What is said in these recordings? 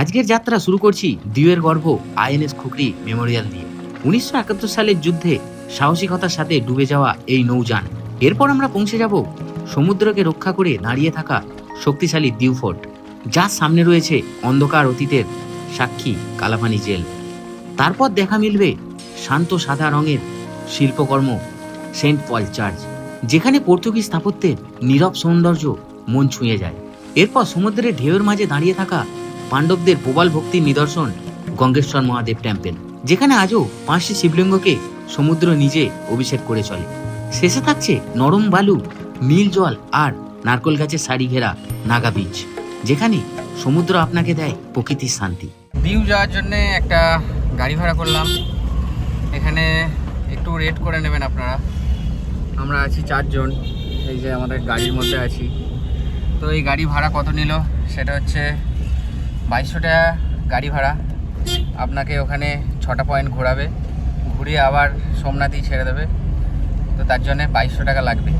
আজকের যাত্রা শুরু করছি দিউয়ের গর্ভ আইএনএস খুকরি মেমোরিয়াল দিয়ে উনিশশো একাত্তর সালের যুদ্ধে সাহসিকতার সাথে ডুবে যাওয়া এই নৌযান। এরপর আমরা পৌঁছে যাব সমুদ্রকে রক্ষা করে দাঁড়িয়ে থাকা শক্তিশালী দিউ ফোর্ট, যার সামনে রয়েছে অন্ধকার অতীতের সাক্ষী কালাপানি জেল। তারপর দেখা মিলবে শান্ত সাদা রঙের শিল্পকর্ম সেন্ট পল চার্চ, যেখানে পর্তুগিজ স্থাপত্যের নীরব সৌন্দর্য মন ছুঁয়ে যায়। এরপর সমুদ্রের ঢেউয়ের মাঝে দাঁড়িয়ে থাকা পাণ্ডবদের প্রবল ভক্তির নিদর্শন গঙ্গেশ্বর মহাদেব টেম্পেল যেখানে আজও পাঁচটি শিবলিঙ্গকে সমুদ্র নিজে অভিষেক করে চলে। শেষে থাকছে নরম বালু, নীল জল আর নারকোল গাছের শাড়ি ঘেরা নাগা বীজ যেখানে সমুদ্র আপনাকে দেয় প্রকৃতির শান্তি। দিউ যাওয়ার জন্য একটা গাড়ি ভাড়া করলাম। এখানে একটু রেট করে নেবেন আপনারা। আমরা আছি চারজন, এই যে আমাদের গাড়ির মধ্যে আছি। তো এই গাড়ি ভাড়া কত নিল? সেটা হচ্ছে বাইশশো টাকা গাড়ি ভাড়া। আপনাকে ওখানে ছটা পয়েন্ট ঘোরাবে। ঘুরিয়ে আবার সোমনাথই ছেড়ে দেবে। তো তার জন্যে বাইশশো টাকা লাগবে।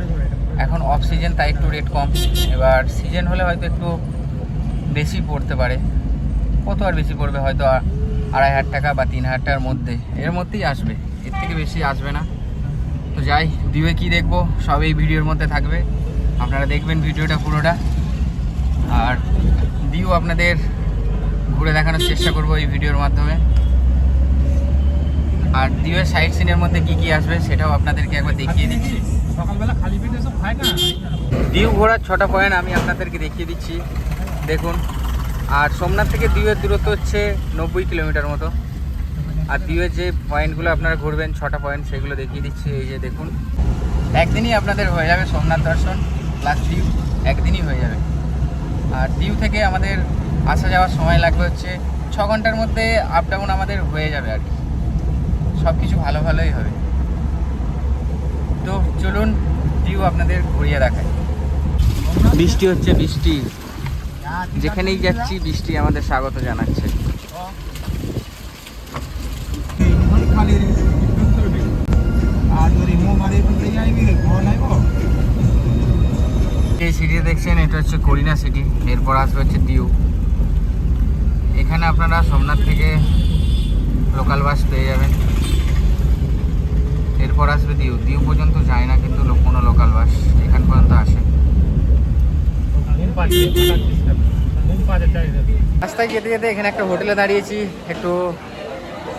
এখন অফ সিজন তাই একটু রেট কম। এবার সিজন হলে হয়তো একটু বেশি পড়তে পারে। কত আর বেশি পড়বে? হয়তো আড়াই হাজার টাকা বা তিন হাজার টাকার মধ্যে। এর মধ্যেই আসবে। এর থেকে বেশি আসবে না। তো যাই, দিবে কি দেখব? সব এই ভিডিওর মধ্যে থাকবে। আপনারা দেখবেন ভিডিওটা পুরোটা। আর দিও আপনাদের ঘুরে দেখানোর চেষ্টা করব এই ভিডিওর মাধ্যমে। আর দিওয়ের সাইড সিনের মধ্যে কি কি আসবে সেটাও আপনাদেরকে একবার দেখিয়ে দিচ্ছি। সকালবেলা খালি পেটে সব খায় না? দিউ ঘোরার ছটা পয়েন্ট আমি আপনাদেরকে দেখিয়ে দিচ্ছি। দেখুন আর সোমনাথ থেকে দিউয়ের দূরত্ব হচ্ছে নব্বই কিলোমিটার মতো। আর দিউয়ের যে পয়েন্টগুলো আপনারা ঘুরবেন ছটা পয়েন্ট সেগুলো দেখিয়ে দিচ্ছি। এই যে দেখুন একদিনই আপনাদের হয়ে যাবে সোমনাথ দর্শন প্লাস দিউ একদিনই হয়ে যাবে। আর দিউ থেকে আমাদের আসা যাওয়ার সময় লাগবে হচ্ছে ছ ঘণ্টার মধ্যে আপ ডাউন আমাদের হয়ে যাবে আর কি। সব কিছু ভালো ভালোই হবে। তো চলুন দিউ আপনাদের ঘুরিয়ে দেখায় বৃষ্টি হচ্ছে, বৃষ্টি। যেখানেই যাচ্ছি, বৃষ্টি আমাদের স্বাগত জানাচ্ছে। এই সিটি দেখছেন, এটা হচ্ছে করিনা সিটি এরপর আসবে হচ্ছে দিউ এখানে আপনারা সোমনাথ থেকে লোকাল বাস পেয়ে যাবেন। এরপর আসবে দিউ। দিউ পর্যন্ত যায় না, কিন্তু কোনো লোকাল বাস এখান পর্যন্ত আসে। রাস্তায় যেতে যেতে এখানে একটা হোটেলে দাঁড়িয়েছি, একটু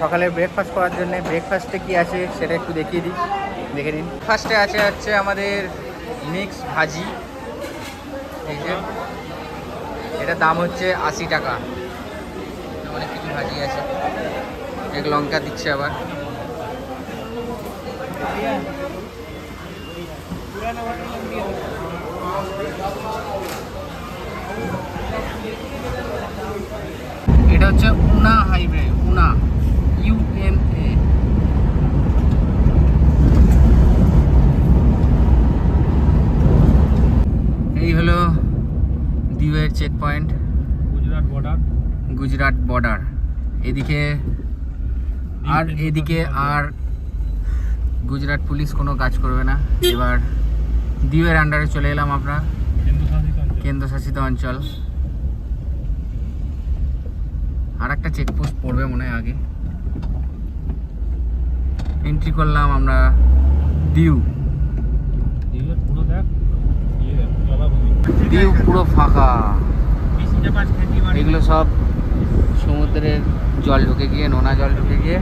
সকালে ব্রেকফাস্ট করার জন্য। ব্রেকফাস্টে কি আছে সেটা একটু দেখিয়ে দিই। দেখে নিন। ফার্স্টে আছে হচ্ছে আমাদের মিক্স ভাজি। এই যে, এটার দাম হচ্ছে আশি টাকা। ভাজি আছে এক লঙ্কা দিচ্ছে আবার। এটা হচ্ছে উনা highway Una U N A দিউয়ের checkpoint Gujarat border Gujarat border এদিকে আর এদিকে আর গুজরাট পুলিশ কোনো কাজ করবে না। এবার দিউয়ের আন্ডারে চলে এলাম আমরা কেন্দ্রশাসিত অঞ্চল। আর একটা চেকপোস্ট পড়বে মনে হয় আগে। এন্ট্রি করলাম আমরা দিউ। দিকে পুরো ইয়ে দিউ পুরো ফাঁকা। এগুলো সব সমুদ্রের জল ঢুকে গিয়ে, নোনা জল ঢুকে গিয়ে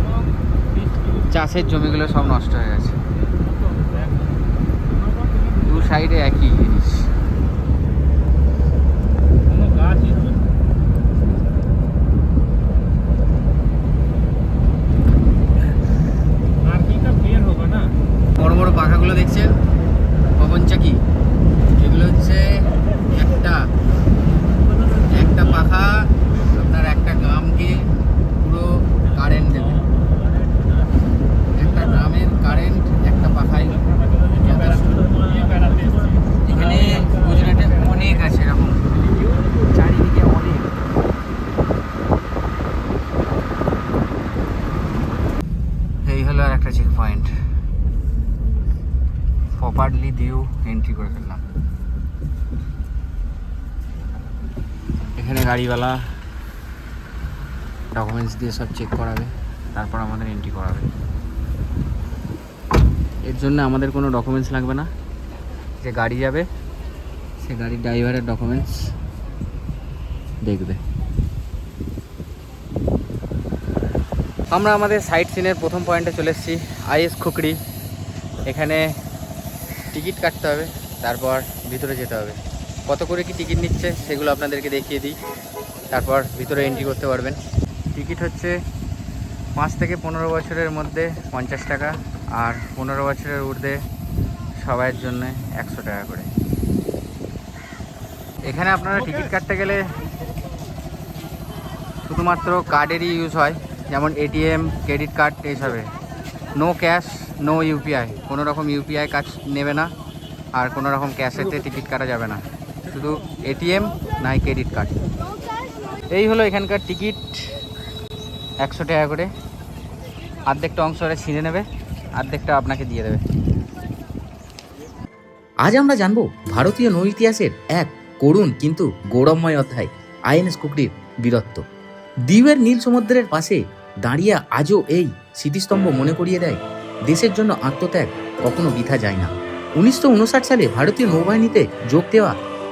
চাষের জমিগুলো সব নষ্ট হয়ে গেছে। দু সাইডে একই জিনিস। দিয়েও এন্ট্রি করে ফেললাম। এখানে গাড়িওয়ালা ডকুমেন্টস দিয়ে সব চেক করাবে, তারপর আমাদের এন্ট্রি করাবে। এর জন্য আমাদের কোনো ডকুমেন্টস লাগবে না। যে গাড়ি যাবে, সে গাড়ির ড্রাইভারের ডকুমেন্টস দেখবে। আমরা আমাদের সাইট সিনের প্রথম পয়েন্টে চলে এসেছি, আইএস খুকড়ি। এখানে টিকিট কাটতে হবে তারপর ভিতরে যেতে হবে। কত করে কি টিকিট নিচ্ছে সেগুলো আপনাদেরকে দেখিয়ে দিই। তারপর ভিতরে এন্ট্রি করতে পারবেন। টিকিট হচ্ছে পাঁচ থেকে পনেরো বছরের মধ্যে পঞ্চাশ টাকা আর পনেরো বছরের ঊর্ধ্বে সবাইয়ের জন্য একশো টাকা করে। এখানে আপনারা টিকিট কাটতে গেলে শুধুমাত্র কার্ডেরই ইউজ হয় যেমন এটিএম ক্রেডিট কার্ড এইসবে। নো ক্যাশ নো ইউপিআই কোনো রকম ইউপিআই কাজ নেবে না আর কোনো রকম ক্যাশেতে টিকিট কাটা যাবে না। শুধু এটিএম নাই ক্রেডিট কার্ড এই হলো এখানকার টিকিট একশো টাকা করে। অর্ধেকটা অংশ ওরা ছিঁড়ে নেবে অর্ধেকটা আপনাকে দিয়ে দেবে। আজ আমরা জানব ভারতীয় নৌ ইতিহাসের এক করুণ কিন্তু গৌরবময় অধ্যায়, আইএনএস কুকরির বীরত্ব। দ্বীপের নীল সমুদ্রের পাশে দাঁড়িয়ে আজও এই স্মৃতিস্তম্ভ মনে করিয়ে দেয়, দেশের জন্য আত্মত্যাগ কখনো বৃথা যায় না। উনিশশো উনষাট সালে ভারতীয় নৌবাহিনীতে যোগ দেওয়া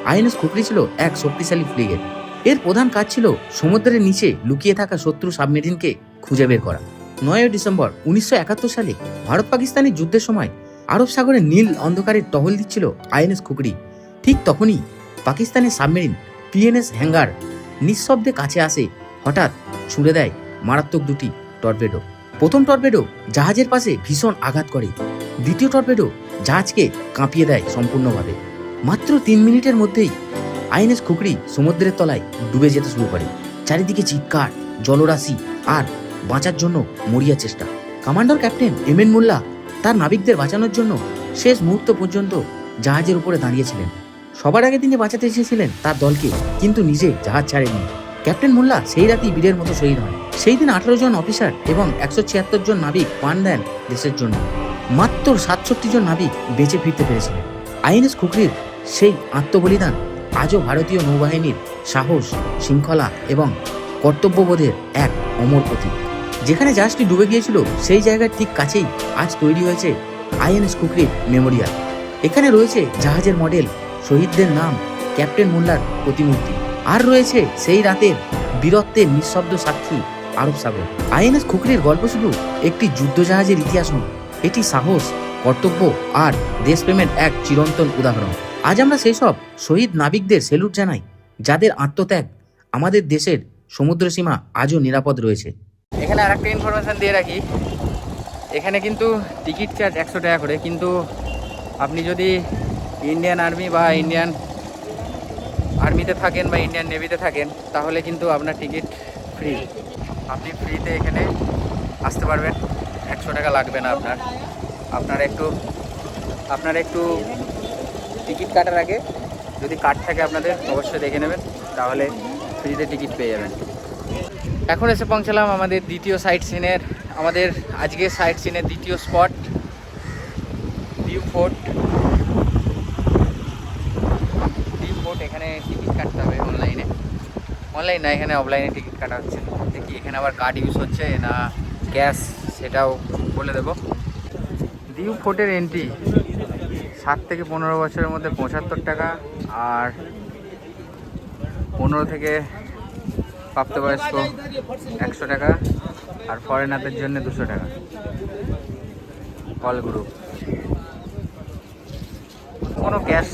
আইএনএস কুকরি ছিল এক শক্তিশালী ফ্রিগেট। এর প্রধান কাজ ছিল সমুদ্রের নিচে লুকিয়ে থাকা শত্রু সাবমেরিনকে খুঁজে বের করা। নয় ডিসেম্বর উনিশশো একাত্তর সালে ভারত পাকিস্তানের যুদ্ধের সময় আরব সাগরে নীল অন্ধকারের টহল দিচ্ছিল আইএনএস খুকরি ঠিক তখনই পাকিস্তানের সাবমেরিন পিএনএস হ্যাঙ্গার নিঃশব্দে কাছে আসে, হঠাৎ ছুঁড়ে দেয় মারাত্মক দুটি টর্পেডো। প্রথম টর্পেডো জাহাজের পাশে ভীষণ আঘাত করে। দ্বিতীয় টর্পেডো জাহাজকে কাঁপিয়ে দেয় সম্পূর্ণভাবে। মাত্র তিন মিনিটের মধ্যেই আইএনএস খুকরি সমুদ্রের তলায় ডুবে যেতে শুরু করে। চারিদিকে চিৎকার, জলরাশি আর বাঁচার জন্য মরিয়া চেষ্টা। Commander captain M N Mollah তার নাবিকদের বাঁচানোর জন্য শেষ মুহূর্ত পর্যন্ত জাহাজের উপরে দাঁড়িয়েছিলেন। সবার আগে তিনি বাঁচাতে এসেছিলেন তার দলকে, কিন্তু নিজে জাহাজ ছাড়েনি ক্যাপ্টেন মোল্লা সেই রাতেই বীরের মতো শহীদ হন। সেই দিন আঠারো জন অফিসার এবং একশো ছিয়াত্তর জন নাবিক পান দেন দেশের জন্য মাত্র সাতষট্টি জন নাবিক বেঁচে ফিরতে পেরেছিলেন। আইএনএস খুকরির সেই আত্মবলিদান আজও ভারতীয় নৌবাহিনীর সাহস, শৃঙ্খলা এবং কর্তব্যবোধের এক অমর প্রতীক। যেখানে জাহাজটি ডুবে গিয়েছিল, সেই জায়গার ঠিক কাছেই আজ তৈরি হয়েছে আইএনএস কুকরির মেমোরিয়াল। এখানে রয়েছে জাহাজের মডেল, শহীদদের নাম, ক্যাপ্টেন মোল্লার প্রতিমূর্তি। আর রয়েছে সেই রাতের বীরত্বের নিঃশব্দ সাক্ষী আরব সাগর। আইএনএস খুকরির গল্প শুধু একটি যুদ্ধ জাহাজের ইতিহাস নয়, এটি সাহস, কর্তব্য আর দেশপ্রেমের এক চিরন্তন উদাহরণ। আজ আমরা সেই সব শহীদ নাবিকদের সেলুট জানাই, যাদের আত্মত্যাগ আমাদের দেশের সমুদ্র সীমা আজও নিরাপদ রয়েছে। এখানে আর একটা ইনফরমেশান দিয়ে রাখি। এখানে কিন্তু টিকিট চার্জ একশো টাকা করে, কিন্তু আপনি যদি ইন্ডিয়ান আর্মি বা ইন্ডিয়ান আর্মিতে থাকেন বা ইন্ডিয়ান নেভিতে থাকেন, তাহলে কিন্তু আপনার টিকিট ফ্রি আপনি ফ্রিতে এখানে আসতে পারবেন। একশো টাকা লাগবে না আপনার। আপনার একটু আপনার একটু টিকিট কাটার আগে যদি কার্ড থাকে আপনাদের, অবশ্যই দেখে নেবেন। তাহলে ফ্রিতে টিকিট পেয়ে যাবেন। এখন এসে পৌঁছালাম আমাদের দ্বিতীয় সাইট সিনের, আমাদের আজকের সাইট সিনের দ্বিতীয় spot Diu fort. Diu fort এখানে টিকিট কাটতে হবে অনলাইনে। অনলাইন না, এখানে অফলাইনে টিকিট কাটা হচ্ছে। এখানে আবার কার্ড ইউজ হচ্ছে, না ক্যাশ সেটাও বলে দেবো। ডিউ ফোর্টের এন্ট্রি সাত থেকে পনেরো বছরের মধ্যে পঁচাত্তর টাকা আর পনেরো থেকে প্রাপ্তবয়স্ক একশো টাকা আর ফরেনারদের জন্য দুশো টাকা। কল গ্রুপ কোনো ক্যাশ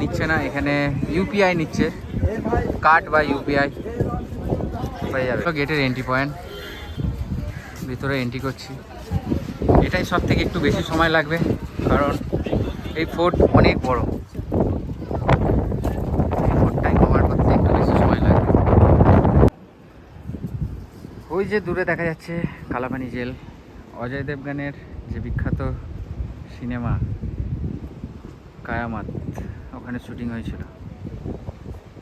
নিচ্ছে না, এখানে ইউপিআই নিচ্ছে। কার্ড বা ইউপিআই গেটের এন্ট্রি পয়েন্ট ভিতরে এন্ট্রি করছি। এটাই সব থেকে একটু বেশি সময় লাগবে, কারণ এই ফোর্ট অনেক বড়। করতে একটু বেশি সময় লাগবে। ওই যে দূরে দেখা যাচ্ছে কালাপানি জেল। অজয় দেবগানের যে বিখ্যাত সিনেমা, কায়ামাত, ওখানে শুটিং হয়েছিল।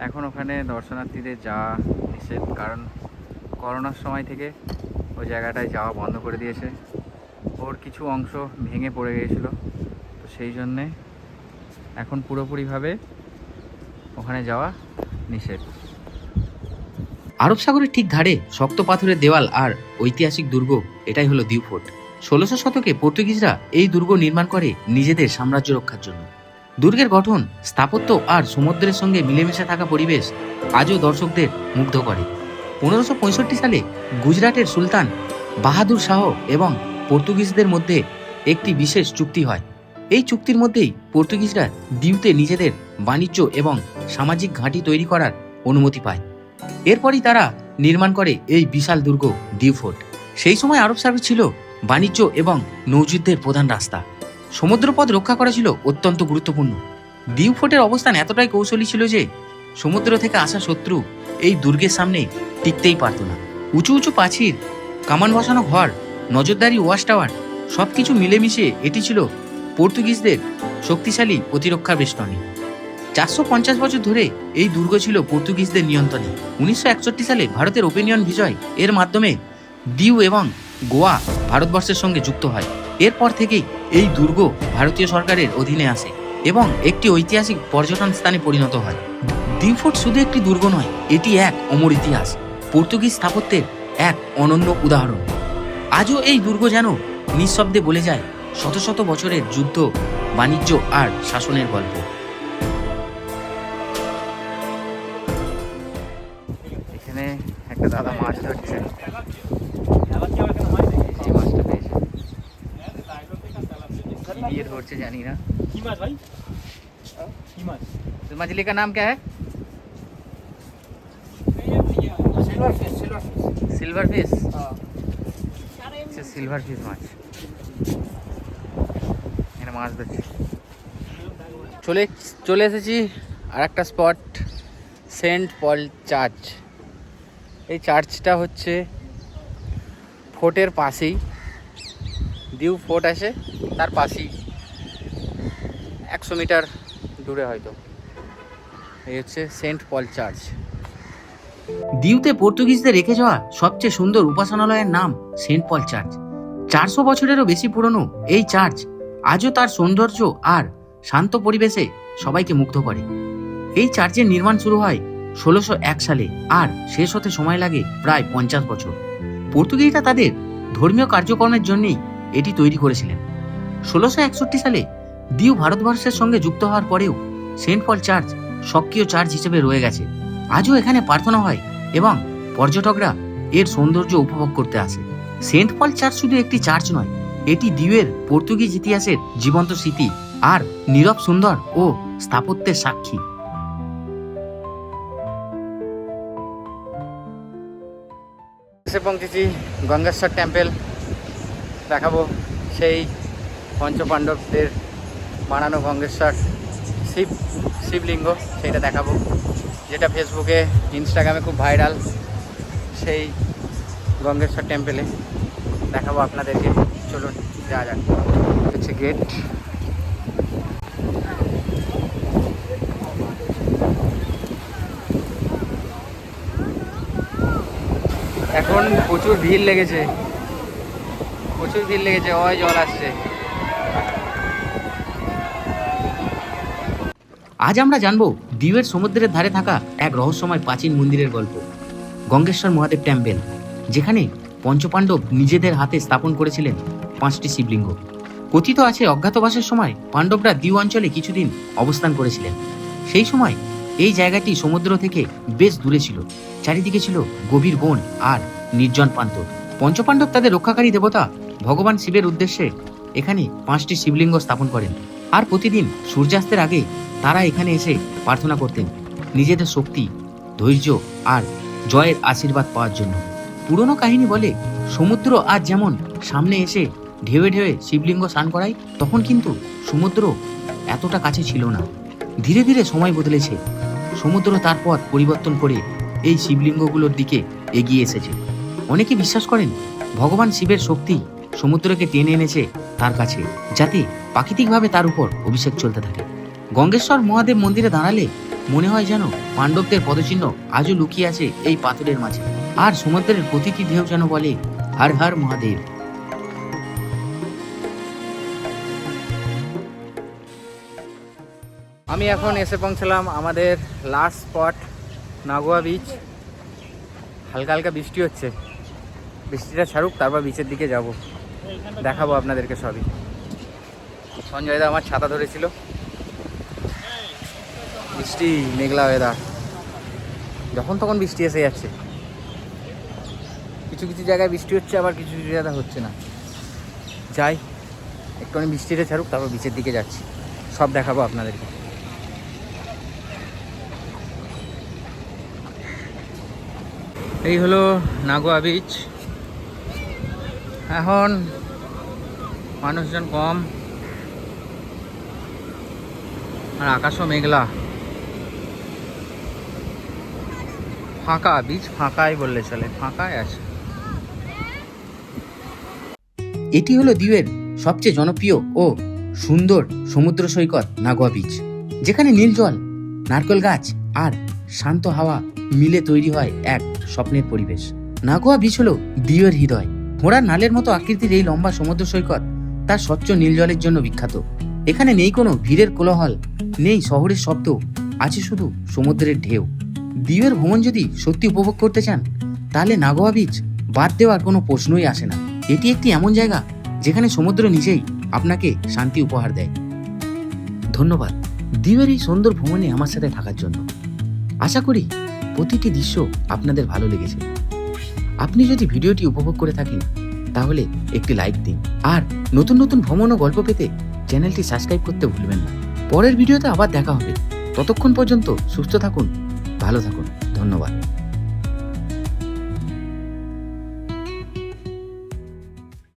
এখন ওখানে দর্শনার্থীদের যাওয়া নিষেধ কারণ করোনার সময় থেকে ওই জায়গাটায় যাওয়া বন্ধ করে দিয়েছে। ওর কিছু অংশ ভেঙে পড়ে গিয়েছিল, তো সেই জন্যে এখন পুরোপুরিভাবে ওখানে যাওয়া নিষেধ। আরব সাগরের ঠিক ধারে শক্ত পাথরের দেওয়াল আর ঐতিহাসিক দুর্গ, এটাই হলো দিউ ফোর্ট ষোলোশো শতকে পর্তুগিজরা এই দুর্গ নির্মাণ করে নিজেদের সাম্রাজ্য রক্ষার জন্য। দুর্গের গঠন, স্থাপত্য আর সমুদ্রের সঙ্গে মিলেমিশে থাকা পরিবেশ আজও দর্শকদের মুগ্ধ করে। পনেরোশো সালে গুজরাটের সুলতান বাহাদুর শাহ এবং পর্তুগিজদের মধ্যে একটি বিশেষ চুক্তি হয়। এই চুক্তির মধ্যেই পর্তুগিজরা দিউতে নিজেদের বাণিজ্য এবং সামাজিক ঘাঁটি তৈরি করার অনুমতি পায়। এরপরই তারা নির্মাণ করে এই বিশাল দুর্গ দিউ ফোর্ট সেই সময় আরব সাগর ছিল বাণিজ্য এবং নৌযুদ্ধের প্রধান রাস্তা। সমুদ্রপথ রক্ষা করা ছিল অত্যন্ত গুরুত্বপূর্ণ। দিউ ফোর্টের অবস্থান এতটাই কৌশলী ছিল যে, সমুদ্র থেকে আসা শত্রু এই দুর্গের সামনে টিকতেই পারত না। উঁচু উঁচু প্রাচীর কামান বসানো ঘর, নজরদারি ওয়াশ টাওয়ার, সবকিছু মিলেমিশে এটি ছিল পর্তুগিজদের শক্তিশালী প্রতিরক্ষা বেষ্টনী। চারশো পঞ্চাশ বছর ধরে এই দুর্গ ছিল পর্তুগিজদের নিয়ন্ত্রণে। উনিশশো একষট্টি সালে ভারতের ওপিনিয়ন বিজয় এর মাধ্যমে দিউ এবং গোয়া ভারতবর্ষের সঙ্গে যুক্ত হয়। এরপর থেকেই এই দুর্গ ভারতীয় সরকারের অধীনে আসে এবং একটি ঐতিহাসিক পর্যটন স্থানে পরিণত হয়। দিউ ফোর্ট শুধু একটি দুর্গ নয়, এটি এক অমর ইতিহাস, পর্তুগিজ স্থাপত্যের এক অনন্য উদাহরণ। আজও এই দুর্গ যেন নিঃশব্দে বলে যায় শত শত বছরের যুদ্ধ, বাণিজ্য আর শাসনের গল্প। এখানে একটা দাদা মাছ ধরছে। করছে জানি না কি মাছ ভাই কি মাছ মাছলি নাম কে সিলভার ফিস সিলভার ফিশ মাছ এখানে মাছ ধরছি চলে চলে এসেছি আর একটা স্পট সেন্ট পল চার্চ এই চার্চটা হচ্ছে ফোর্টের পাশেই দিউ ফোর্ট আছে তার পাশেই একশো মিটার দূরে হয়তো। এই হচ্ছে সেন্ট পল চার্চ। দিউতে পর্তুগিজদের রেখে যাওয়া সবচেয়ে সুন্দর উপাসনালয়ের নাম সেন্ট পল চার্চ। চারশো বছরেরও বেশি পুরনো এই চার্চ আজও তার সৌন্দর্য আর শান্ত পরিবেশে সবাইকে মুগ্ধ করে। এই চার্চের নির্মাণ শুরু হয় ষোলোশো এক সালে আর শেষ হতে সময় লাগে প্রায় পঞ্চাশ বছর। পর্তুগিজরা তাদের ধর্মীয় কার্যক্রমের জন্যই এটি তৈরি করেছিলেন। ষোলোশো একষট্টি সালে দিউ ভারতবর্ষের সঙ্গে যুক্ত হওয়ার পরেও সেন্ট পল চার্চ সক্রিয় চার্চ হিসেবে রয়ে গেছে। আজও এখানে প্রার্থনা হয় এবং পর্যটকরা এর সৌন্দর্য উপভোগ করতে আসে। সেন্ট পল চার্চ শুধু একটি চার্চ নয়, এটি দ্বীপের পর্তুগিজ ইতিহাসের জীবন্ত স্মৃতি আর নীরব সুন্দর ও স্থাপত্যের সাক্ষী। এসে পৌঁছেছি গঙ্গেশ্বর টেম্পেল দেখাবো সেই পঞ্চপাণ্ডবদের বানানো গঙ্গেশ্বর শিব শিবলিঙ্গ, সেইটা দেখাবো। যেটা ফেসবুকে, ইনস্টাগ্রামে খুব ভাইরাল, সেই গঙ্গেশ্বর টেম্পলে। দেখাবো আপনাদেরকে, চলুন যা যাক। হচ্ছে গেট এখন প্রচুর ভিড় লেগেছে। প্রচুর ভিড় লেগেছে ওই জল আসছে। আজ আমরা জানব দ্বীপের সমুদ্রের ধারে থাকা এক রহস্যময় প্রাচীন মন্দিরের গল্প, গঙ্গেশ্বর মহাদেব টেম্পল যেখানে পঞ্চপাণ্ডব নিজেদের হাতে স্থাপন করেছিলেন পাঁচটি শিবলিঙ্গ। কথিত আছে অজ্ঞাতবাসের সময় পাণ্ডবরা দিউ অঞ্চলে কিছুদিন অবস্থান করেছিলেন। সেই সময় এই জায়গাটি সমুদ্র থেকে বেশ দূরে ছিল, চারিদিকে ছিল গভীর বন আর নির্জন প্রান্ত। পঞ্চপাণ্ডব তাদের রক্ষাকারী দেবতা ভগবান শিবের উদ্দেশ্যে এখানে পাঁচটি শিবলিঙ্গ স্থাপন করেন। আর প্রতিদিন সূর্যাস্তের আগে তারা এখানে এসে প্রার্থনা করতেন নিজেদের শক্তি, ধৈর্য আর জয়ের আশীর্বাদ পাওয়ার জন্য। পুরনো কাহিনী বলে, সমুদ্র আজ যেমন সামনে এসে ঢেউয়ে ঢেউয়ে শিবলিঙ্গ স্নান করায়, তখন কিন্তু সমুদ্র এতটা কাছে ছিল না। ধীরে ধীরে সময় বদলেছে। সমুদ্র তার পথ পরিবর্তন করে এই শিবলিঙ্গগুলোর দিকে এগিয়ে এসেছে। অনেকে বিশ্বাস করেন, ভগবান শিবের শক্তি সমুদ্রকে টেনে এনেছে তার কাছে, যাতে প্রাকৃতিকভাবে তার উপর অভিষেক চলতে থাকে। গঙ্গেশ্বর মহাদেব মন্দিরে দাঁড়ালে মনে হয় যেন পাণ্ডবদের পদচিহ্ন আজও লুকিয়ে আছে এই পাথরের মাঝে। আর সমুদ্রের প্রতিটি ঢেউ যেন বলে, হর হর মহাদেব। আমি এখন এসে পৌঁছলাম আমাদের লাস্ট স্পট নাগোয়া বিচ হালকা হালকা বৃষ্টি হচ্ছে। বৃষ্টিটা ছাড়ুক, তারপর বিচের দিকে যাব। দেখাবো আপনাদেরকে সবই। সঞ্জয় দা আমার ছাতা ধরেছিল। বৃষ্টি মেঘলা ওয়েদার যখন তখন বৃষ্টি এসে যাচ্ছে। কিছু কিছু জায়গায় বৃষ্টি হচ্ছে, আবার কিছু কিছু জায়গায় হচ্ছে না। যাই, একটুখানি বৃষ্টিটা ছাড়ুক, তারপর বিচের দিকে যাচ্ছি। সব দেখাবো আপনাদেরকে। এই হলো নাগোয়া বিচ এখন মানুষজন কম, আর আকাশও মেঘলা। ফাঁকা বিচ ফাঁকাই বললে চলে, ফাঁকাই আছে। এটি হলো দ্বীপের সবচেয়ে জনপ্রিয় ও সুন্দর সমুদ্র সৈকত নাগোয়া বিচ, যেখানে নীল জল, নারকেল গাছ আর শান্ত হাওয়া মিলে তৈরি হয় এক স্বপ্নের পরিবেশ। নাগোয়া বিচ হলো দ্বীপের হৃদয়। ঘোড়ার নালের মতো আকৃতির এই লম্বা সমুদ্র সৈকত তার স্বচ্ছ নীল জলের জন্য বিখ্যাত। এখানে নেই কোনো ভিড়ের কোলাহল, নেই শহরের শব্দ, আছে শুধু সমুদ্রের ঢেউ। দ্বীপের ভ্রমণ যদি সত্যি উপভোগ করতে চান, তাহলে নাগোয়া বিচ বাদ দেওয়ার কোনো প্রশ্নই আসে না। এটি একটি এমন জায়গা যেখানে সমুদ্র নিজেই আপনাকে শান্তি উপহার দেয়। ধন্যবাদ। দ্বীপের এই সুন্দর ভ্রমণে আমার সাথে থাকার জন্য। আশা করি প্রতিটি দৃশ্য আপনাদের ভালো লেগেছে। আপনি যদি ভিডিওটি উপভোগ করে থাকেন, তাহলে একটি লাইক দিন। আর নতুন নতুন ভ্রমণ ও গল্প পেতে চ্যানেলটি সাবস্ক্রাইব করতে ভুলবেন না। পরের ভিডিওতে আবার দেখা হবে। ততক্ষণ পর্যন্ত সুস্থ থাকুন। ভালো থাকুন। ধন্যবাদ।